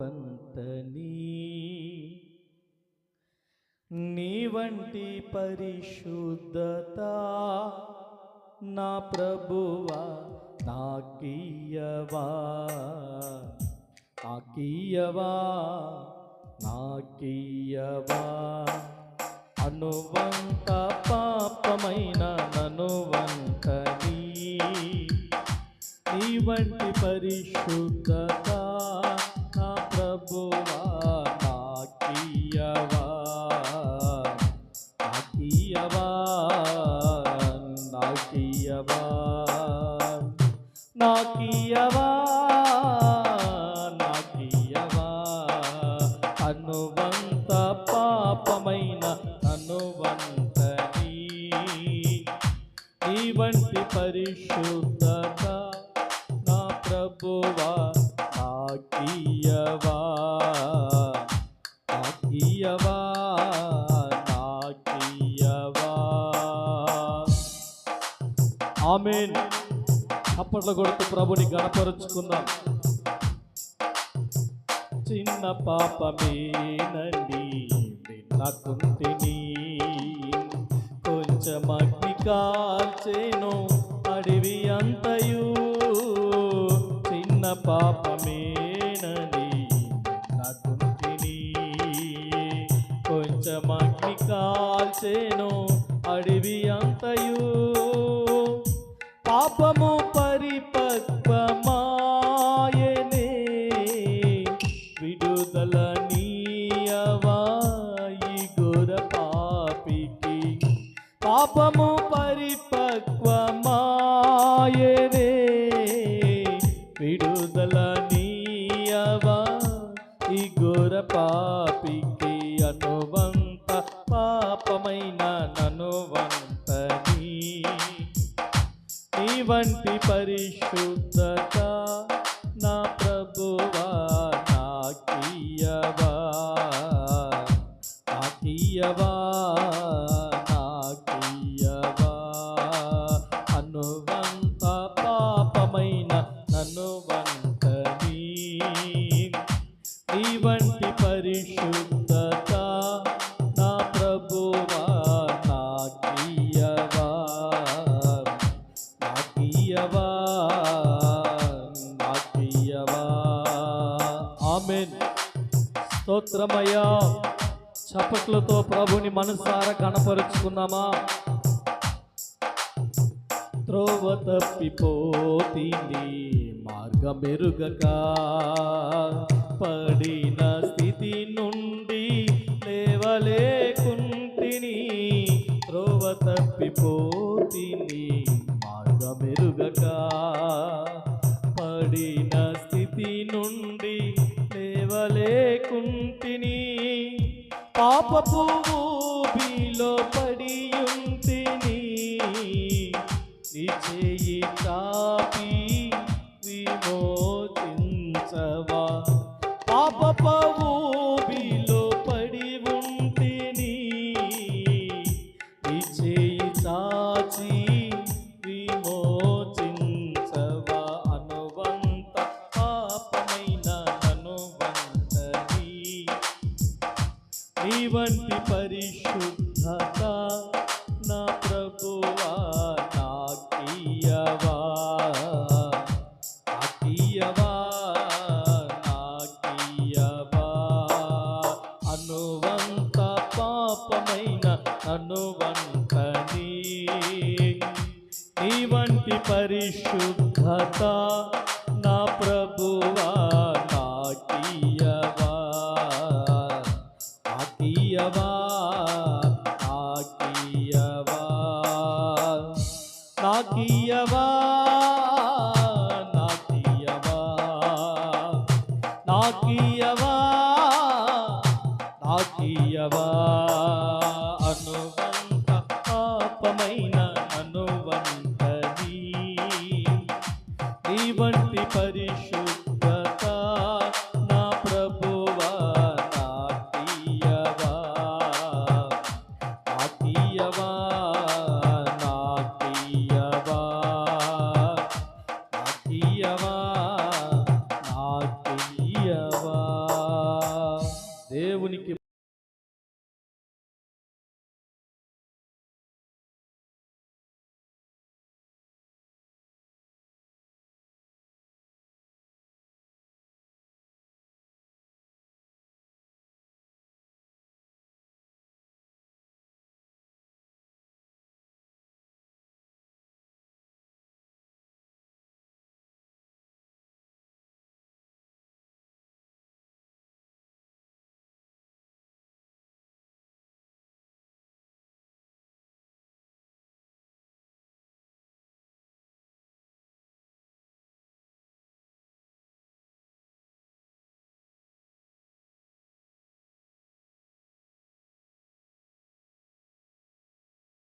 పంతని. నీ వంటి పరిశుద్ధత నా ప్రభువా నాకీయవా నాకీయవా నాకీయవా అనువంత పాపమైన ననువంతని నీ వంటి పరిశుద్ధ నాకీయవా నాకీయవా. అనువంత పాపమైన అనువంతని నీ వంటి పరిశుద్ధత నా ప్రభువా నాకీయవా నాకీయవా నాకీయవా. ఆమెన్. అప్పట్లో కొడుతూ ప్రభుని గణపరుచుకుందాం. చిన్న పాపమేనండి నాకుంటిని కొంచెం అగ్ని కాల్చేను అడవి అంతయు. చిన్న పాపమేనని నాకుంటిని కొంచెం అగ్ని కాల్చేను అడవి అంతయు. పాపము పాపము పరిపక్వమాయనే విడుదల నీయవా? ఈ ఘోర పాపికి అనువంత పాపమైన ననువంతని నీ వంటి పరిశుద్ధత ఆమెన్. స్తోత్రమయ్యా. చప్పట్లతో ప్రభుని మనసారా కనపరుచుకున్నామా త్రోవ తప్పిపోతిని మార్గమెరుగక పడిన స్థితి నుండి లేవలేకుంటిని త్రోవ తప్పిపోతిని మార్గమెరుగక పడిన స్థితి నుండి లేవలేకుంటిని పాపపు ఊబిలో పడియుంటిని నీ చేయి చాపి విమోచించవా? పాప వంటి పరిశుద్ధత నా ప్రభువా నాకీయవా నాకీయవా నాకీయవా. అనువంత పాపమైన అనువంతని నీ వంటి పరిశుద్ధత నాకీయవా నాకీయవా నాకీయవా